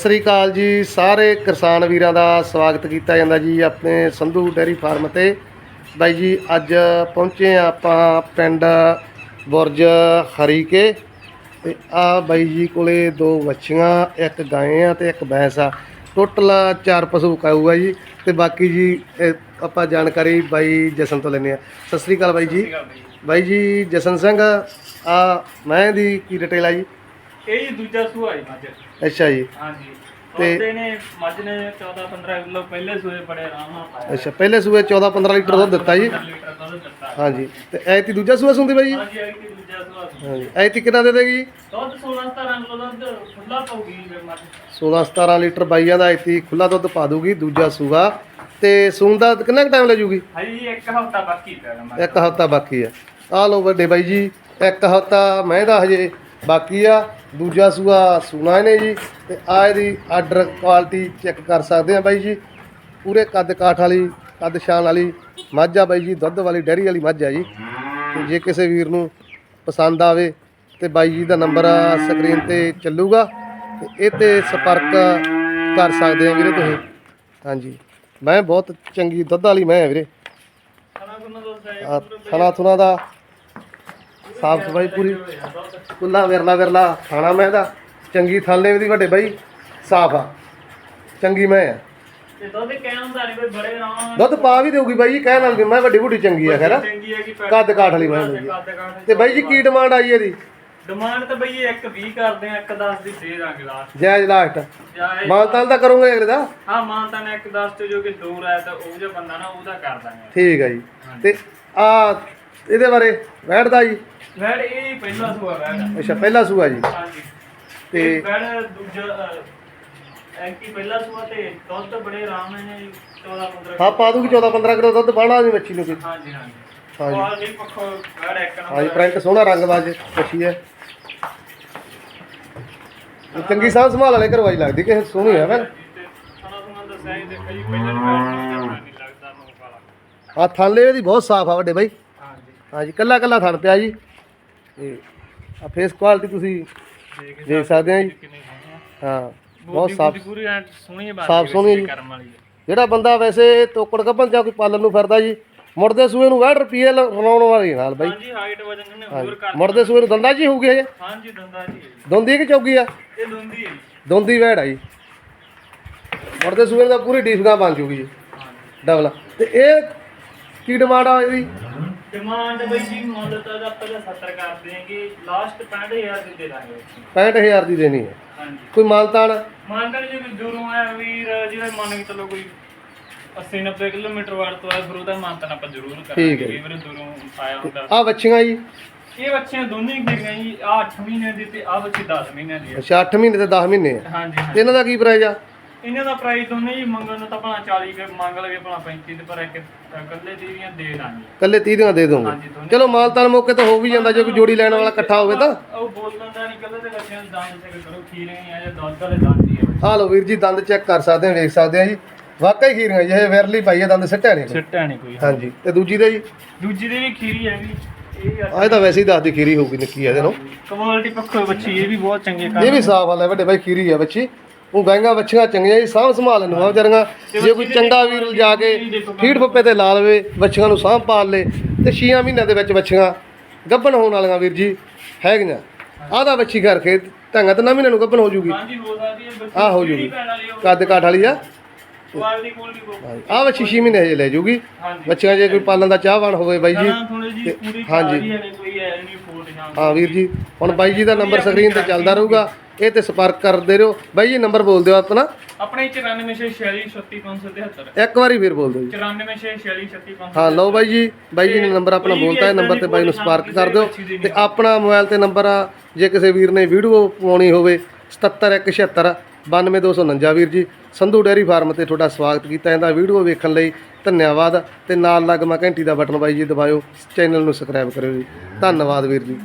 ਸ੍ਰੀ ਅਕਾਲ ਜੀ। ਸਾਰੇ ਕਿਸਾਨ ਵੀਰਾਂ ਦਾ ਸਵਾਗਤ ਕੀਤਾ ਜਾਂਦਾ ਜੀ ਆਪਣੇ ਸੰਧੂ ਡੈਰੀ ਫਾਰਮ ਤੇ। ਬਾਈ ਜੀ ਅੱਜ ਪਹੁੰਚੇ ਹਾਂ ਆਪਾਂ ਪਿੰਡ ਬੁਰਜ ਹਰੀਕੇ। ਤੇ ਆ ਬਾਈ ਜੀ ਕੋਲੇ ਦੋ ਵੱਛੀਆਂ ਇੱਕ ਗਾਂ ਆ ਤੇ ਇੱਕ ਭੈਂਸ ਆ। ਟੋਟਲ ਚਾਰ ਪਸ਼ੂ ਕਾਊਗਾ ਜੀ। ਤੇ ਬਾਕੀ ਜੀ ਆਪਾਂ ਜਾਣਕਾਰੀ ਬਾਈ ਜਸਨ ਤੋਂ ਲੈਂਦੇ ਆ ਸਤਿ ਸ੍ਰੀ ਅਕਾਲ ਬਾਈ ਜੀ। ਬਾਈ ਜੀ। ਜਸਨ ਸਿੰਘ ਆ ਮੈਂ ਦੀ ਕੀ ਡਿਟੇਲ ਆ ਜੀ? ਇਹ ਦੂਜਾ ਸੂਆ ਹੈ ਮੱਝ। ਅੱਛਾ ਜੀ। ਹਾਂਜੀ। ਤੇ- ਤੇ ਨੇ ਮੱਝ ਨੇ 14 15 ਕਿਲੋ ਪਹਿਲੇ ਸੂਏ ਬੜੇ ਆਰਾਮ ਨਾਲ ਪਾਇਆ। ਅੱਛਾ ਪਹਿਲੇ ਸੂਏ 14 15 ਲੀਟਰ ਦੁੱਧ ਦਿੱਤਾ ਜੀ। 15 ਲੀਟਰ ਦੁੱਧ ਦਿੱਤਾ। ਹਾਂਜੀ। ਤੇ ਐਤੀ ਦੂਜਾ ਸੂਆ ਸੁੰਦੀ ਬਾਈ ਜੀ? ਹਾਂਜੀ ਇਹ ਕੀ ਦੂਜਾ ਸੂਆ ਸੀ। ਹਾਂਜੀ। ਐਤੀ ਕਿੰਨਾ ਦੇ ਦੇਗੀ? ਦੁੱਧ 16 17 ਕਿਲੋ ਦੁੱਧ ਖੁੱਲਾ ਪਾਉਗੀ ਮੱਝ। 16 17 ਲੀਟਰ ਬਾਈਆਂ ਦਾ ਐਤੀ ਖੁੱਲਾ ਦੁੱਧ ਪਾ ਦੂਗੀ ਦੂਜਾ ਸੂਆ। ਤੇ ਸੂਣ ਦਾ ਕਿੰਨਾ ਟਾਈਮ ਲੈ ਜੂਗੀ? ਹਾਂਜੀ ਇੱਕ ਹਫ਼ਤਾ ਬਾਕੀ ਪਿਆ ਮੱਝ। ਇੱਕ ਹਫ਼ਤਾ ਬਾਕੀ ਆ। ਆ ਲੋ ਵੱਡੇ ਬਾਈ ਜੀ ਇੱਕ ਹਫ਼ਤਾ ਮੈਂ ਦਾ ਹਜੇ ਬਾਕੀ ਆ। ਦੂਜਾ ਸੂਆ ਸੂਣਾ ਇਹਨੇ ਜੀ ਤੇ ਆ ਇਹਦੀ ਆਰਡਰ ਕੁਆਲਿਟੀ ਚੈੱਕ ਕਰ ਸਕਦੇ ਆ ਬਾਈ ਜੀ। ਪੂਰੇ ਕੱਦ ਕਾਠ ਵਾਲੀ ਕੱਦ ਸ਼ਾਨ ਵਾਲੀ ਮੱਝ ਆ ਬਾਈ ਜੀ ਦੁੱਧ ਵਾਲੀ ਡੈਰੀ ਵਾਲੀ ਮੱਝ ਆ ਜੀ। ਤੇ ਜੇ ਕਿਸੇ ਵੀਰ ਨੂੰ ਪਸੰਦ ਆਵੇ ਤੇ ਬਾਈ ਜੀ ਦਾ ਨੰਬਰ ਸਕਰੀਨ ਤੇ ਚੱਲੂਗਾ ਤੇ ਇਹ ਤੇ ਸੰਪਰਕ ਕਰ ਸਕਦੇ ਆ ਵੀਰੇ ਤੁਸੀਂ। ਹਾਂਜੀ। ਮੈਂ ਬਹੁਤ ਚੰਗੀ ਦੁੱਧ ਵਾਲੀ ਮੈਂ ਆ ਵੀਰੇ। ਥਣਾ ਥੁਣਾ ਦਾ ਸਾਫ਼ ਸਫ਼ਾਈ ਪੂਰੀ। ਕੁੱਲਾ ਵਿਰਲਾ ਵਿਰਲਾ ਖਾਣਾ ਮੈਂ ਦਾ ਚੰਗੀ ਥਾਲੇ ਦੀ ਵੱਡੇ ਬਾਈ ਸਾਫ਼ ਆ। ਚੰਗੀ ਮੈਂ ਆ। ਤੇ ਦੁੱਧ ਕਹਿਣ ਹੁੰਦਾ ਨਹੀਂ ਕੋਈ ਬੜੇ ਆਰਾਮ ਦੁੱਧ ਪਾ ਵੀ ਦੇਊਗੀ ਬਾਈ ਜੀ ਕਹਿਣ ਨਾਲ ਮੈਂ ਵੱਡੀ ਬੁੱਢੀ ਚੰਗੀ ਆ ਖੈਰ। ਚੰਗੀ ਹੈ ਕਿ ਕੱਦ ਕਾਠ ਵਾਲੀ ਮੈਂ ਤੇ ਬਾਈ ਜੀ ਕੀ ਡਿਮਾਂਡ ਆਈ ਇਹਦੀ? ਡਿਮਾਂਡ ਤਾਂ ਬਈ ਇੱਕ 20 ਕਰਦੇ ਆ ਇੱਕ 10 ਦੀ ਦੇ ਦਾਂਗੇ ਲਾਸਟ ਜਾਇਜ਼ ਲਾਸਟ ਮਾਨਤਾਲ ਤਾਂ ਕਰੋਗੇ ਅਗਲੇ ਦਾ? ਹਾਂ ਮਾਨਤਾ ਨੇ ਇੱਕ 10 ਤੇ ਜੋ ਕਿ ਦੂਰ ਹੈ ਤਾਂ ਉਹ ਜਿਹਾ ਬੰਦਾ ਨਾ ਉਹਦਾ ਕਰ ਦਾਂਗੇ। ਠੀਕ ਆ ਜੀ। ਤੇ ਆ ਇਹਦੇ ਬਾਰੇ ਬੈਠਦਾ ਜੀ। ਵੈੜ ਇਹ ਹੀ ਪਹਿਲਾ ਸੂਆ ਵੈੜ ਅੱਛਾ ਪਹਿਲਾ ਸੂਆ ਜੀ। ਹਾਂਜੀ। ਤੇ ਤੇ ਵੈੜ ਦੂਜਾ ਐਂਟੀ ਪਹਿਲਾ ਸੂਆ ਤੇ ਦੁੱਧ ਬੜੇ ਆਰਾਮ ਨਾਲ ਨੇ 14 15 ਹਾਂ ਪਾ ਦੂਗੀ 14 15 ਕਿਲੋ ਦੁੱਧ ਬਾਣਾ ਨਹੀਂ ਮੱਛੀ ਨੂੰ। ਕੋਈ ਹਾਂਜੀ। ਹਾਂਜੀ। ਹਾਂਜੀ ਕੁਆਲਿਟੀ ਪੱਖੋਂ ਵੈੜ ਇੱਕ ਹਾਂਜੀ ਨੰਬਰ ਪ੍ਰਿੰਟ ਸੋਹਣਾ ਰੰਗਬਾਜ਼ ਮੱਛੀ ਹੈ। ਇਹ ਚੰਗੀ ਸਾਂਭ ਸੰਭਾਲ ਵਾਲੇ ਕਰਵਾਈ ਲੱਗਦੀ ਕਿ ਸੋਹਣੀ ਹੈ ਫਿਰ ਤੇ ਸਾਨੂੰ ਤੁਹਾਨੂੰ ਦੱਸਿਆ ਹੀ ਦੇਖੋ ਜੀ ਪਹਿਲਾਂ ਦੀ ਵੈੜ ਨੂੰ ਤਾਂ ਨਹੀਂ ਲੱਗਦਾ ਮੂੰਹ ਵਾਲਾ। ਆ ਥਾਲੇ ਇਹਦੀ ਬਹੁਤ ਸਾਫ਼ ਆ ਵੱਡੇ ਬਾਈ। ਹਾਂਜੀ। ਹਾਂਜੀ ਕੱਲਾ ਕੱਲਾ ਥਣ ਪਿਆ ਜੀ। ਤੇ ਆ ਫੇਸ ਕੁਆਲਿਟੀ ਤੁਸੀਂ ਦੇਖ ਸਕਦੇ ਆ ਜੀ। ਹਾਂ ਬਹੁਤ ਸਾਫ਼ ਪੂਰੀ ਐਂ ਸੋਹਣੀ ਬਣ ਸਾਫ਼ ਸੋਹਣੀ ਜੀ। ਕਰਮ ਵਾਲੀ ਹੈ। ਜਿਹੜਾ ਬੰਦਾ ਵੈਸੇ ਤੋਕੜ ਕੱਪਨ ਜਾਂ ਕੋਈ ਪਾਲਣ ਨੂੰ ਫਿਰਦਾ ਜੀ ਮੁੜਦੇ ਸੂਏ ਨੂੰ 60 ਰੁਪਏ ਲਾਉਣ ਵਾਲੀ ਨਾਲ ਬਾਈ। ਹਾਂਜੀ ਹਾਈਟ ਵਜਨ ਨੇ ਹੋਰ ਕਰ ਮੁੜਦੇ ਸੂਏ ਨੂੰ ਦੰਦਾ ਜੀ ਹੋਊਗੀ ਹਜੇ ਹਾਂਜੀ ਦੰਦਾ ਜੀ ਦੋਂਦੀ ਕਿ ਚੌਗੀ ਆ? ਇਹ ਦੁੰਦੀ ਹੈ ਜੀ। ਦੋਂਦੀ ਵੈੜ ਆ ਜੀ। ਮੁੜਦੇ ਸੂਏ ਦਾ ਪੂਰੀ ਡੀਫਗਾ ਬਣ ਜੂਗੀ ਜੀ। ਹਾਂਜੀ। ਡਬਲ। ਤੇ ਇਹ ਕੀ ਡਿਮਾਂਡ ਆ ਇਹਦੀ ਡਿਮਾਂਡ ਬਈ ਜੀ ਮੁੱਲ ਤਾਂ ਇਹਦਾ ਪਹਿਲਾਂ 70 ਕਰ ਦੇਂਗੇ ਲਾਸਟ 65000 ਦੀ ਦੇ ਦਾਂਗੇ। 65000 ਦੀ ਦੇਣੀ ਹੈ। ਹਾਂਜੀ। ਕੋਈ ਮਾਨਤਾਨ ਮੰਨਦੇ ਜੇ ਕੋਈ ਦੂਰੋਂ ਆਇਆ ਵੀਰ ਜਿਹੜੇ ਮੰਨ ਕੇ ਚੱਲੋ ਕੋਈ 80 90 ਕਿਲੋਮੀਟਰ ਵਾਰ ਤੋਂ ਆਇਆ ਫਿਰ ਉਹਦਾ ਮਾਨਤਨ ਆਪਾਂ ਜ਼ਰੂਰ ਠੀਕ ਕਰਾਂਗੇ ਹੈ। ਕਈ ਵਾਰ ਦੂਰੋਂ ਆਇਆ ਹੁੰਦਾ। ਆ ਬੱਚੀਆਂ ਜੀ? ਇਹ ਬੱਚੀਆਂ ਦੋਨੇ ਹੀ ਖੇਡੀਆਂ ਜੀ ਆ 8 ਮਹੀਨੇ ਦੀ ਤੇ ਆ ਬੱਚੀ 10 ਮਹੀਨੇ ਦੀ ਹੈ। ਅੱਛਾ 8 ਮਹੀਨੇ ਤੇ 10 ਮਹੀਨੇ ਆ। ਹਾਂਜੀ ਇਹਨਾਂ ਦਾ ਕੀ ਪ੍ਰਾਈਸ ਆ? ਇਹਨਾਂ ਦਾ ਪ੍ਰਾਈਸ ਦੋਨੇ ਹੀ ਮੰਗਣ ਨੂੰ ਤਾਂ ਆਪਣਾ 40 ਕੇ ਮੰਗ ਲਵੇ ਆਪਣਾ 35 ਤੇ ਪਰ ਇੱਕ ਇਕੱਲੇ ਦੀ ਦੀਆਂ ਦੇ ਦਾਂਗੇ। ਕੱਲੇ 30 ਦੀਆਂ ਦੇ ਦੋਗੇ ਹਾਂਜੀ ਦੋਨੇ। ਚਲੋ ਮਾਨਤਾਨ ਮੌਕੇ ਤੇ ਹੋ ਵੀ ਜਾਂਦਾ ਜੇ ਕੋਈ ਜੋੜੀ ਲੈਣ ਵਾਲਾ ਇਕੱਠਾ ਹੋਵੇ ਤਾਂ। ਉਹ ਬੋਲਣ ਦਾ ਨਹੀਂ ਕੱਲੇ ਦੇ ਨੂੰ ਦੰਦ ਚੈੱਕ ਕਰੋ ਖੀਰੇ ਆ ਜਾਂ ਦੁੱਧ ਵਾਲੇ ਦੰਦ ਹੀ ਆ। ਆ ਲਓ ਵੀਰ ਜੀ ਦੰਦ ਚੈੱਕ ਕਰ ਸਕਦੇ ਆ ਵੇਖ ਸਕਦੇ ਆ ਜੀ। ਵਾਕਈ ਖੀਰੀਆਂ ਜੀ ਇਹ ਵਿਰਲੀ ਪਾਈ ਆ ਦੰਦ ਸਿੱਟਿਆ ਨਹੀਂ ਕੋਈ। ਸਿੱਟਾ ਨਹੀਂ ਕੋਈ ਹਾਂਜੀ ਤੇ ਦੂਜੀ ਦੇ ਜੀ? ਦੂਜੀ ਦੀ ਵੀ ਖੀਰੀ ਹੈਗੀ ਇਹ ਆ। ਇਹ ਤਾਂ ਵੈਸੇ ਹੀ ਦੱਸਦੀ ਖੀਰੀ ਹੋਊਗੀ ਨਿੱਕੀ ਆ ਇਹਦੇ ਨੂੰ ਕੁਆਲਿਟੀ ਪੱਖੋਂ ਬੱਚੀ ਇਹ ਵੀ ਬਹੁਤ ਚੰਗੀ ਹੈ ਇਹ ਵੀ ਸਾਫ਼ ਆ ਲੈ ਵੱਡੇ ਬਾਈ ਖੀਰੀ ਆ ਬੱਚੀ। ਉਹ ਗਾਂਗਾ ਬੱਚੀਆਂ ਚੰਗੀਆਂ ਜੀ ਸਾਂਭ ਸੰਭਾਲ ਆ ਵਿਚਾਰੀਆਂ। ਜੇ ਕੋਈ ਚੰਗਾ ਵੀਰ ਜਾ ਕੇ ਫੀਡ ਫੱਪੇ ਤੇ ਲਾ ਲਵੇ ਬੱਚੀਆਂ ਨੂੰ ਸਾਂਭ ਪਾਲ ਲੇ ਤੇ 6 ਮਹੀਨਿਆਂ ਦੇ ਵਿੱਚ ਬੱਚੀਆਂ ਗੱਭਣ ਹੋਣ ਵਾਲੀਆਂ ਵੀਰ ਜੀ ਹੈਗੀਆਂ। ਆਹ ਦਾ ਬੱਚੀ ਕਰਕੇ ਢੰਗਾ ਤੇ ਨਾ ਮਹੀਨਿਆਂ ਨੂੰ ਗੱਭਣ ਹੋ ਜੂਗੀ। ਹਾਂਜੀ ਹੋ ਸਕਦੀ ਹੈ ਬੱਚੀ ਆਹ ਹੋ ਜਿਹੜੀ ਜੂਗੀ ਕੱਦ ਕਾਠ ਵਾਲੀ ਆ। ਕੁਆਲਿਟੀ ਬਹੁਤ ਆਹ ਬੱਚੀ 6 ਮਹੀਨੇ ਹਜੇ ਲੈ ਜੂਗੀ। ਬੱਚਿਆਂ ਜੇ ਕੋਈ ਪਾਲਣ ਦਾ ਚਾਹਵਾਨ ਹੋਵੇ ਬਾਈ ਜੀ ਹਾਂਜੀ। ਹਾਂ ਵੀਰ ਜੀ ਹੁਣ ਬਾਈ ਜੀ ਦਾ ਨੰਬਰ ਸਕਰੀਨ ਤੇ ਚੱਲਦਾ ਰਹੂਗਾ। ਇਹ ਤੇ ਸੰਪਰਕ ਕਰਦੇ ਰਹੋ। ਬਾਈ ਜੀ ਨੰਬਰ ਬੋਲ ਦਿਓ ਆਪਣਾ। ਆਪਣੇ 946463573 ਇੱਕ ਵਾਰੀ ਫਿਰ ਬੋਲ ਦਿਓ ਜੀ। 946463573 ਹਾਂ ਲਓ ਬਾਈ ਜੀ। ਬਾਈ ਜੀ ਨੇ ਨੰਬਰ ਆਪਣਾ ਬੋਲਤਾ ਹੈ ਨੰਬਰ ਤੇ ਬਾਈ ਨੂੰ ਸੰਪਰਕ ਕਰ ਦਿਓ। ਤੇ ਆਪਣਾ ਮੋਬਾਈਲ ਤੇ ਨੰਬਰ ਆ ਜੇ ਕਿਸੇ ਵੀਰ ਨੇ ਵੀਡੀਓ ਪਾਉਣੀ ਹੋਵੇ 77176 92249 ਵੀਰ ਜੀ। ਸੰਧੂ ਡੈਰੀ ਫਾਰਮ ਤੇ ਤੁਹਾਡਾ ਸਵਾਗਤ ਕੀਤਾ ਜਾਂਦਾ ਵੀਡੀਓ ਵੇਖਣ ਲਈ। ਧੰਨਵਾਦ। ਤੇ ਨਾਲ ਲੱਗਮਾ ਘੰਟੀ ਦਾ ਬਟਨ ਬਾਈ ਜੀ ਦਬਾਇਓ। ਚੈਨਲ ਨੂੰ ਸਬਸਕ੍ਰਾਈਬ ਕਰਿਓ ਜੀ। ਧੰਨਵਾਦ ਵੀਰ ਜੀ।